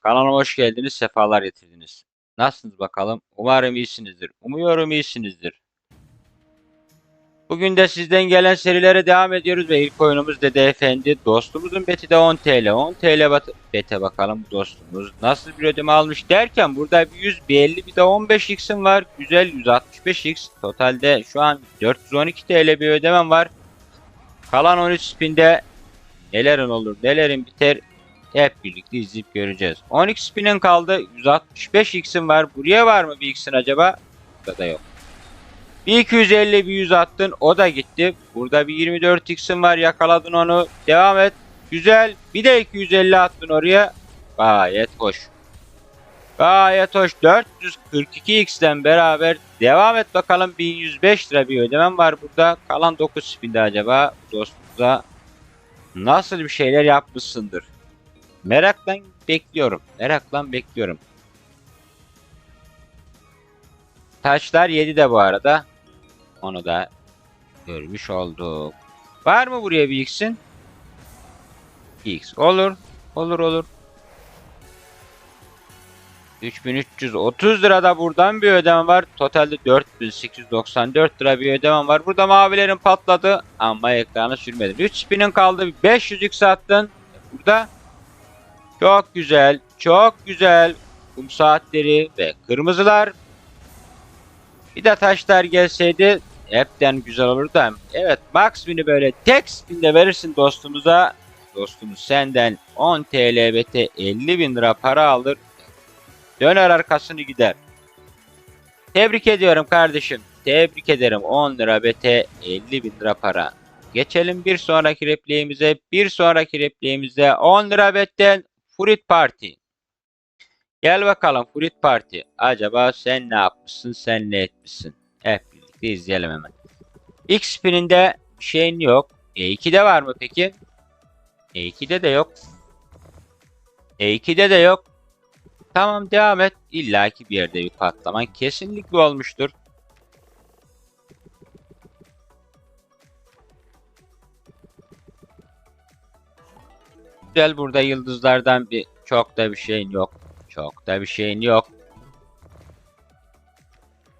Kanalıma hoş geldiniz, sefalar getirdiniz. Nasılsınız bakalım? Umarım iyisinizdir. Umuyorum iyisinizdir. Bugün de sizden gelen serilere devam ediyoruz ve ilk oyunumuz Dede Efendi. Dostumuzun beti de 10 TL. 10 TL bat- bete bakalım bu dostumuz nasıl bir ödeme almış derken burada bir 100, bir 50 bir de 15 x'im var. Güzel 165x. Totalde şu an 412 TL bir ödemem var. Kalan 13 spinde nelerin olur nelerin biter hep birlikte izleyip göreceğiz. 12 spinin kaldı. 165 x'in var. Buraya var mı bir x'in acaba? Burada da yok. Bir 250 bir 100 attın. O da gitti. Burada bir 24 x'in var. Yakaladın onu. Devam et. Güzel. Bir de 250 attın oraya. Gayet hoş. Gayet hoş. 442 x'ten beraber devam et bakalım. 1105 lira bir ödemem var burada. Kalan 9 spinde acaba dostumuza nasıl bir şeyler yapmışsındır. Merakla bekliyorum. Merakla bekliyorum. Taşlar 7 de bu arada. Onu da görmüş olduk. Var mı buraya bir x'in? X. Olur. Olur olur. 3330 lira da buradan bir ödeme var. Totalde 4894 lira bir ödeme var. Burada mavilerin patladı ama ekranı sürmedim. 3 spinin kaldı. 500 x attın. Burada çok güzel, çok güzel kum saatleri ve kırmızılar. Bir de taşlar gelseydi hepten güzel olurdu. Evet Max Win'i böyle tek spinde verirsin dostumuza. Dostumuz senden 10 TL bete 50 bin lira para alır. Döner arkasını gider. Tebrik ediyorum kardeşim. Tebrik ederim. 10 lira bete 50 bin lira para. Geçelim bir sonraki repliğimize. Bir sonraki repliğimizde 10 lira betten Fruit Party. Gel bakalım Fruit Party. Acaba sen ne yapmışsın, sen ne etmişsin? Hep birlikte izleyelim hemen. X spininde bir şeyin yok. E2'de var mı peki? E2'de de yok. E2'de de yok. Tamam devam et. İlla ki bir yerde bir patlaman kesinlikle olmuştur. Güzel burada yıldızlardan bir çok da bir şeyin yok. Çok da bir şeyin yok.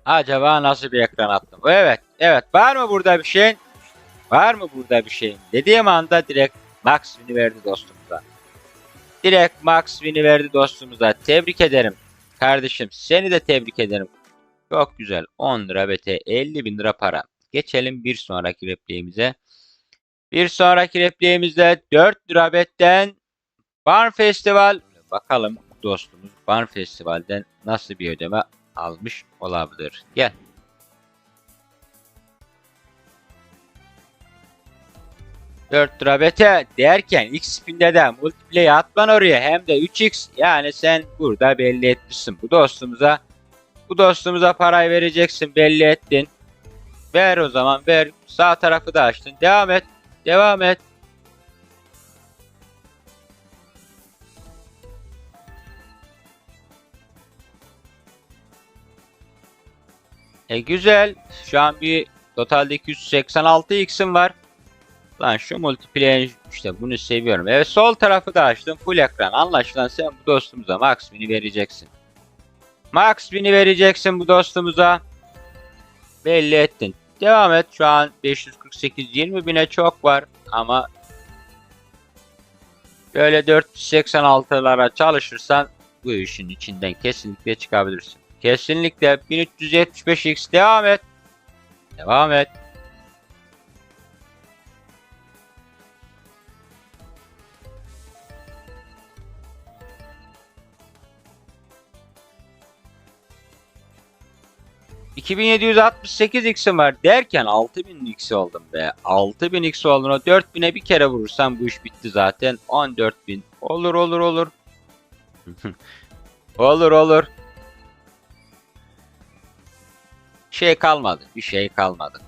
Acaba nasıl bir ekran attım? Evet, evet. Var mı burada bir şeyin? Var mı burada bir şeyin? Dediğim anda direkt Max Win'i verdi dostumuza. Direkt Max Win'i verdi dostumuza. Tebrik ederim. Kardeşim seni de tebrik ederim. Çok güzel. 10 lira BT 50 bin lira para. Geçelim bir sonraki repliğimize. Bir sonraki repliğimizde 4 lira betten Barn Festival. Bakalım dostumuz Barn Festival'den nasıl bir ödeme almış olabilir. Gel. Dört lira bete derken X spinde de multiplay atman oraya. Hem de 3x yani sen burada belli etmişsin. Bu dostumuza bu dostumuza parayı vereceksin. Belli ettin. Ver o zaman ver. Sağ tarafı da açtın. Devam et devam et E güzel. Şu an bir totalde 286 x'im var. Lan şu multiplayer işte bunu seviyorum. Evet sol tarafı da açtım. Full ekran. Anlaşılan sen bu dostumuza Max Win'i vereceksin. Max Win'i vereceksin bu dostumuza. Belli ettin. Devam et. Şu an 548 20 bine çok var ama böyle 486'lara çalışırsan bu işin içinden kesinlikle çıkabilirsin. Kesinlikle 1375x devam et. Devam et. ...2768 x'im var derken 6000 x oldum be. 6000 x oldun o 4000'e bir kere vurursan bu iş bitti zaten. 14000 olur olur olur. olur olur. şey kalmadı. Bir şey kalmadı.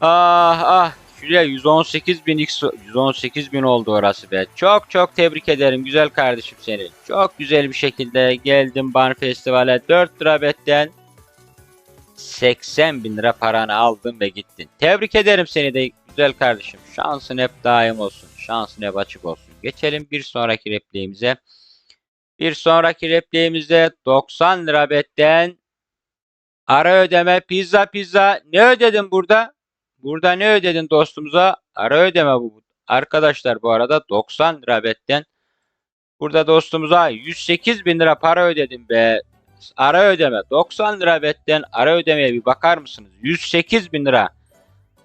Ah ah. Şuraya 118 bin x 118 bin oldu orası be. Çok çok tebrik ederim güzel kardeşim seni. Çok güzel bir şekilde geldim Bar Festival'e 4 lira betten 80 bin lira paranı aldın ve gittin. Tebrik ederim seni de güzel kardeşim. Şansın hep daim olsun. Şansın hep açık olsun. Geçelim bir sonraki repliğimize. Bir sonraki repliğimizde 90 lira betten ara ödeme pizza pizza ne ödedin burada? Burada ne ödedin dostumuza? Ara ödeme bu. Arkadaşlar bu arada 90 lira betten burada dostumuza 108 bin lira para ödedim be. Ara ödeme 90 lira betten ara ödemeye bir bakar mısınız? 108 bin lira.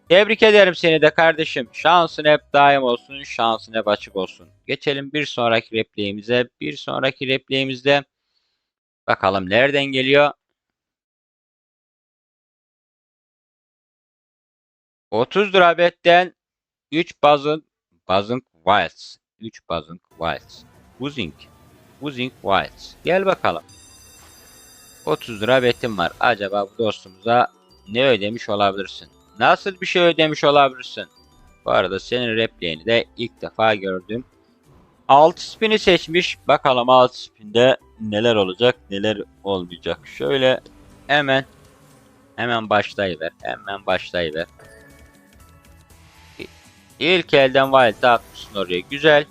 Tebrik ederim seni de kardeşim. Şansın hep daim olsun, şansın hep açık olsun. Geçelim bir sonraki repliğimize. Bir sonraki repliğimizde bakalım nereden geliyor? 30 lira betten 3 bazın bazın wilds. 3 bazın wilds. Buzzing. Buzzing wilds. Gel bakalım. 30 lira var. Acaba bu dostumuza ne ödemiş olabilirsin? Nasıl bir şey ödemiş olabilirsin? Bu arada senin repliğini de ilk defa gördüm. 6 spin'i seçmiş. Bakalım 6 spinde neler olacak neler olmayacak. Şöyle hemen hemen başlayıver. Hemen başlayıver. İlk elden wild'e atmışsın oraya. Güzel.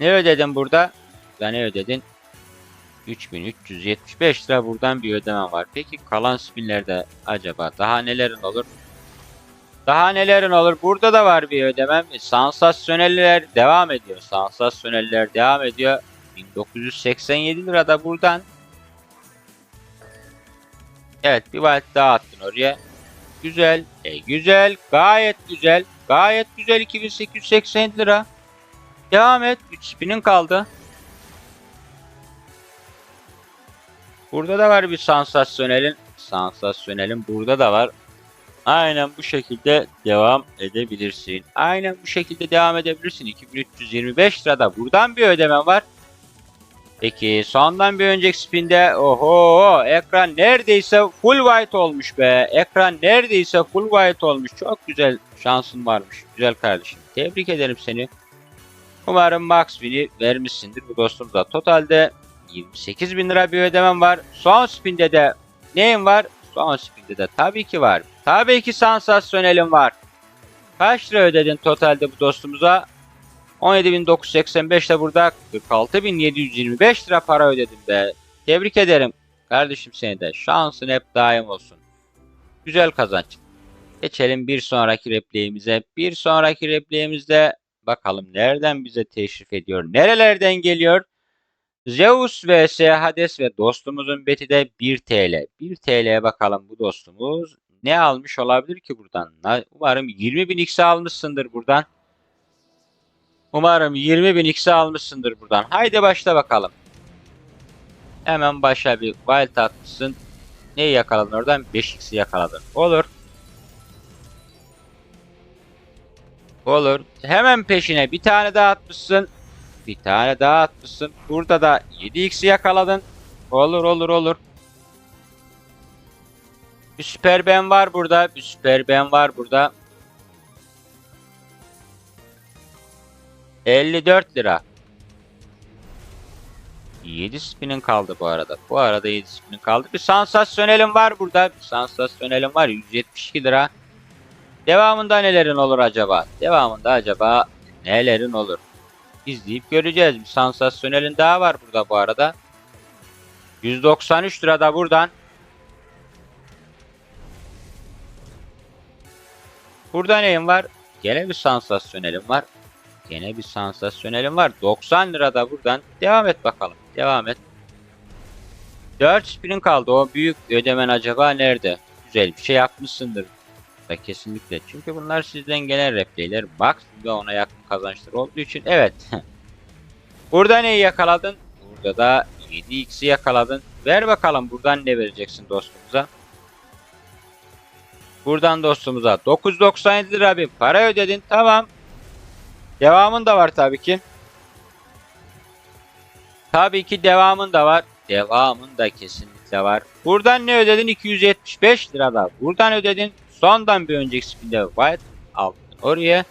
Ne ödedin burada? Burada ne ödedin? 3375 lira buradan bir ödeme var. Peki kalan spinlerde acaba daha nelerin olur? Daha nelerin olur? Burada da var bir ödemem. Sansasyoneller devam ediyor. Sansasyoneller devam ediyor. 1987 lira da buradan. Evet bir watt daha attın oraya. Güzel. E, güzel. Gayet güzel. Gayet güzel 2880 lira. Devam et. 3 spinin kaldı. Burada da var bir sansasyonelin. Sansasyonelin burada da var. Aynen bu şekilde devam edebilirsin. Aynen bu şekilde devam edebilirsin. 2325 lirada buradan bir ödeme var. Peki sondan bir önceki spinde oho ekran neredeyse full white olmuş be. Ekran neredeyse full white olmuş. Çok güzel şansın varmış. Güzel kardeşim. Tebrik ederim seni. Umarım max win'i vermişsindir bu dostumuza. Totalde 28 bin lira bir ödemem var. Son spinde de neyim var? Son spinde de tabii ki var. Tabii ki sansasyonelim var. Kaç lira ödedin totalde bu dostumuza? 17.985 de burada 46.725 lira para ödedim be. Tebrik ederim. Kardeşim seni de. Şansın hep daim olsun. Güzel kazanç. Geçelim bir sonraki repliğimize. Bir sonraki repliğimizde bakalım nereden bize teşrif ediyor. Nerelerden geliyor? Zeus vs Hades ve dostumuzun beti de 1 TL. 1 TL'ye bakalım bu dostumuz ne almış olabilir ki buradan? Umarım 20.000 X almışsındır buradan. Umarım 20.000 X almışsındır buradan. Haydi başla bakalım. Hemen başa bir wild atmışsın. Neyi yakaladın oradan? 5x'i yakaladın. Olur. Olur. Hemen peşine bir tane daha atmışsın. Bir tane daha atmışsın. Burada da 7x'i yakaladın. Olur olur olur. Bir süper ben var burada. Bir süper ben var burada. 54 lira. 7 spinin kaldı bu arada. Bu arada 7 spinin kaldı. Bir sansasyonelim var burada. Bir sansasyonelim var. 172 lira. Devamında nelerin olur acaba? Devamında acaba nelerin olur? İzleyip göreceğiz. Bir sansasyonelin daha var burada bu arada. 193 lira da buradan. Burada neyim var? Gene bir sansasyonelim var. Gene bir sansasyonelim var. 90 lira da buradan. Devam et bakalım. Devam et. 4 spinin kaldı. O büyük ödemen acaba nerede? Güzel bir şey yapmışsındır. Da kesinlikle. Çünkü bunlar sizden gelen replayler. Max ve ona yakın kazançlar olduğu için. Evet. Burada neyi yakaladın? Burada da 7x'i yakaladın. Ver bakalım buradan ne vereceksin dostumuza? Buradan dostumuza 997 lira bir para ödedin. Tamam. Devamın da var tabii ki. Tabii ki devamın da var. Devamın da kesinlikle var. Buradan ne ödedin? 275 lira da. Buradan ödedin. Sondan bir önceki spinde white aldın oraya.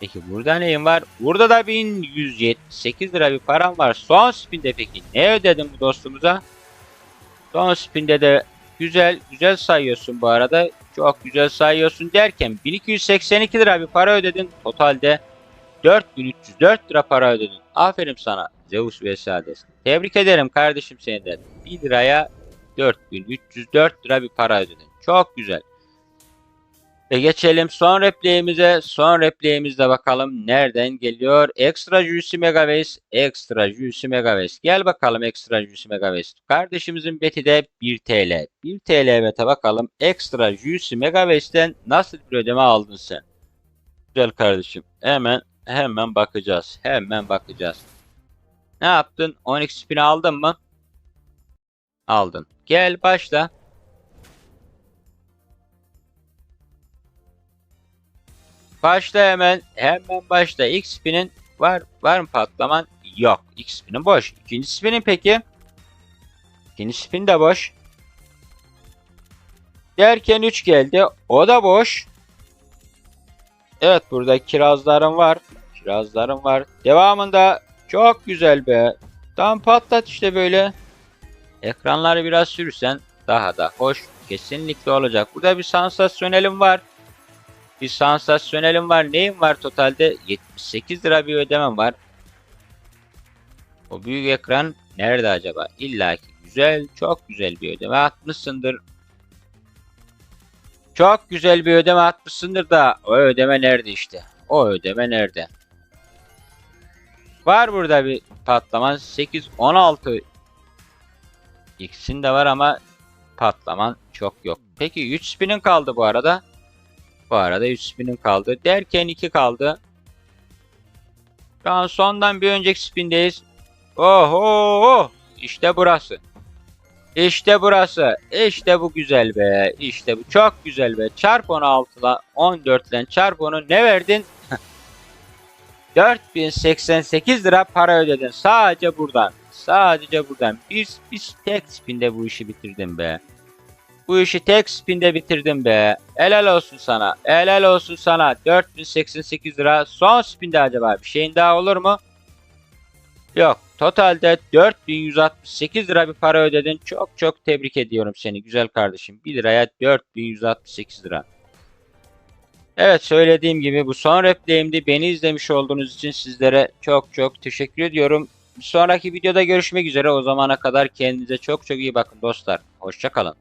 Peki burada neyim var? Burada da 1178 lira bir param var. Son spinde peki ne ödedim bu dostumuza? Son spinde de güzel güzel sayıyorsun bu arada. Çok güzel sayıyorsun derken 1282 lira bir para ödedin. Totalde 4304 lira para ödedin. Aferin sana Zeus ve Hades. Tebrik ederim kardeşim seni de. 1 liraya 4304 lira bir para ödedin. Çok güzel. Ve geçelim son repliğimize. Son repliğimizde bakalım nereden geliyor. Extra Juicy Megaways. Extra Juicy Megaways. Gel bakalım Extra Juicy Megaways. Kardeşimizin beti de 1 TL. 1 TL bete bakalım. Extra Juicy Megaways'ten nasıl bir ödeme aldın sen? Güzel kardeşim. Hemen hemen bakacağız. Hemen bakacağız. Ne yaptın? 12 spin aldın mı? Aldın. Gel başla. Başla hemen. Hemen başla. X spinin var. Var mı patlaman? Yok. X spinin boş. İkinci spinin peki? İkinci spin de boş. Derken 3 geldi. O da boş. Evet burada kirazlarım var. Kirazlarım var. Devamında çok güzel be. Tam patlat işte böyle. Ekranları biraz sürsen daha da hoş kesinlikle olacak. Burada bir sansasyonelim var. Bir sansasyonelim var. Neyim var totalde? 78 lira bir ödemem var. O büyük ekran nerede acaba? İlla ki güzel, çok güzel bir ödeme atmışsındır. Çok güzel bir ödeme atmışsındır da o ödeme nerede işte? O ödeme nerede? Var burada bir patlaman 8 16 ikisinde var ama patlaman çok yok. Peki 3 spinin kaldı bu arada. Bu arada 3 spinin kaldı. Derken 2 kaldı. Şu an sondan bir önceki spindeyiz. Oho! İşte burası. İşte burası. İşte bu güzel be. İşte bu çok güzel be. Çarp 16'la 14 ile çarp onu ne verdin? 4088 lira para ödedin. Sadece buradan. Sadece buradan. Bir, bir tek spinde bu işi bitirdim be. Bu işi tek spinde bitirdim be. Helal olsun sana. Helal olsun sana. 4088 lira. Son spinde acaba bir şeyin daha olur mu? Yok. Totalde 4168 lira bir para ödedin. Çok çok tebrik ediyorum seni güzel kardeşim. 1 liraya 4168 lira. Evet söylediğim gibi bu son repliğimdi. Beni izlemiş olduğunuz için sizlere çok çok teşekkür ediyorum. Bir sonraki videoda görüşmek üzere. O zamana kadar kendinize çok çok iyi bakın dostlar. Hoşçakalın.